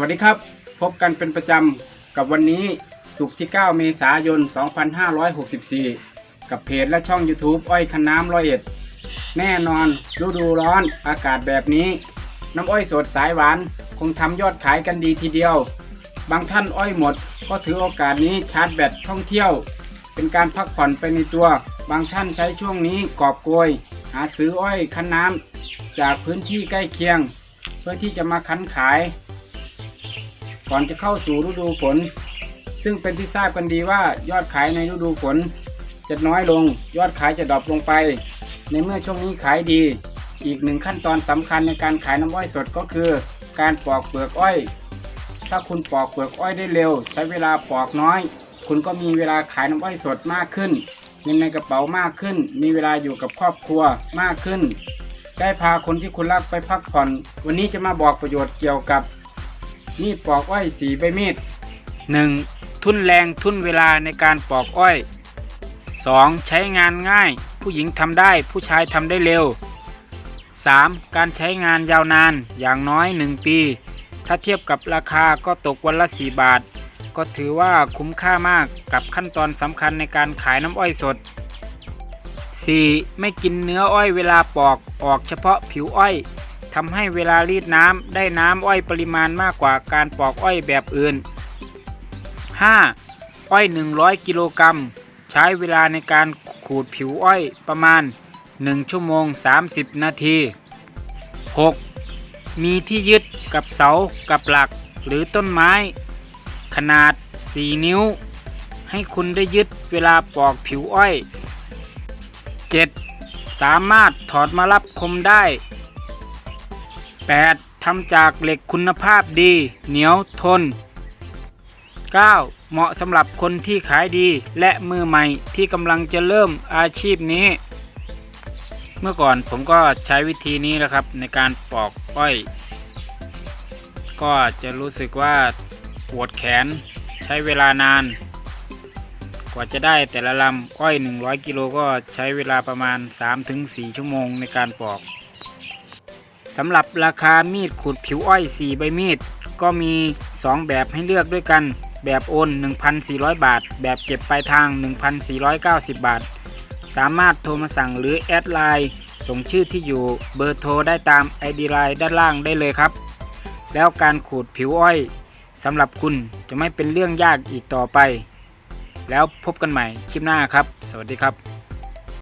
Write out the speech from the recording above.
วัสดีครับ พบกันเป็นประจำกับวันนี้ศุกร์ที่ 9 เมษายน 2564 กับเพจและช่อง YouTube อ้อยคันน้ำร้อยเอ็ด แน่นอนฤดูร้อนอากาศแบบนี้ น้ำอ้อยสดสายหวาน คงทำยอดขายกันดีทีเดียว บางท่านอ้อยหมด ก็ถือโอกาสนี้ชาร์จแบตท่องเที่ยว เป็นการพักผ่อนไปในตัว บางท่านใช้ช่วงนี้กอบโกย หาซื้ออ้อยคันน้ำจากพื้นที่ใกล้เคียง เพื่อที่จะมาคั้นขาย ก่อนจะเข้าสู่ฤดูฝน ซึ่งเป็นที่ทราบกันดีว่ายอดขายในฤดูฝน จะน้อยลง ยอดขายจะดรอปลงไป ในเมื่อช่วงนี้ขายดี อีกหนึ่งขั้นตอนสำคัญในการขายน้ำอ้อยสดก็คือ การปอกเปลือกอ้อย ถ้าคุณปอกเปลือกอ้อยได้เร็ว ใช้เวลาปอกน้อย คุณก็มีเวลาขายน้ำอ้อยสดมากขึ้นเงินในกระเป๋ามากขึ้น มีเวลาอยู่กับครอบครัวมากขึ้น ได้พาคนที่คุณรักไปพักผ่อน วันนี้จะมาบอกประโยชน์เกี่ยวกับ มีดปอกอ้อยสีใบมีด 1. ทุนแรงทุนเวลาในการปอกอ้อย 2. ใช้งานง่าย ผู้หญิงทำได้ผู้ชายทำได้เร็ว 3. การใช้งานยาวนานอย่างน้อย 1 ปี ถ้าเทียบกับราคาก็ตกวันละ 4 บาท ก็ถือว่าคุ้มค่ามากกับขั้นตอนสำคัญในการขายน้ำอ้อยสด 4. ไม่กินเนื้ออ้อยเวลาปอกออกเฉพาะผิวอ้อย ทำให้เวลารีดน้ำได้น้ำอ้อยปริมาณมากกว่าการปอกอ้อยแบบอื่น 5. อ้อย 100 กิโลกรัม ใช้เวลาในการขูดผิวอ้อยประมาณ 1 ชั่วโมง 30 นาที 6. มีที่ยึดกับเสากับหลักหรือต้นไม้ ขนาด 4 นิ้ว ให้คุณได้ยึดเวลาปอกผิวอ้อย 7. สามารถถอดมารับคมได้ 8. ทำจากเหล็กคุณภาพดี เหนียวทน 9. เหมาะสำหรับคนที่ขายดีและมือใหม่ที่กำลังจะเริ่มอาชีพนี้ เมื่อก่อนผมก็ใช้วิธีนี้แหละครับในการปอกอ้อย ก็จะรู้สึกว่าปวดแขนใช้เวลานาน กว่าจะได้แต่ละลำอ้อย 100 กิโลก็ใช้เวลาประมาณ 3-4 ชั่วโมงในการปอก สำหรับราคามีดขูดผิวอ้อย 4 ใบมีด ก็มี 2 แบบให้เลือกด้วยกัน แบบโอน 1,400 บาท แบบเก็บปลายทาง 1,490 บาท สามารถโทรมาสั่งหรือแอดไลน์ส่งชื่อที่อยู่เบอร์โทรได้ตาม ID ไลน์ด้านล่างได้เลยครับ แล้วการขูดผิวอ้อยสำหรับคุณจะไม่เป็นเรื่องยากอีกต่อไป แล้วพบกันใหม่คลิปหน้าครับ สวัสดีครับ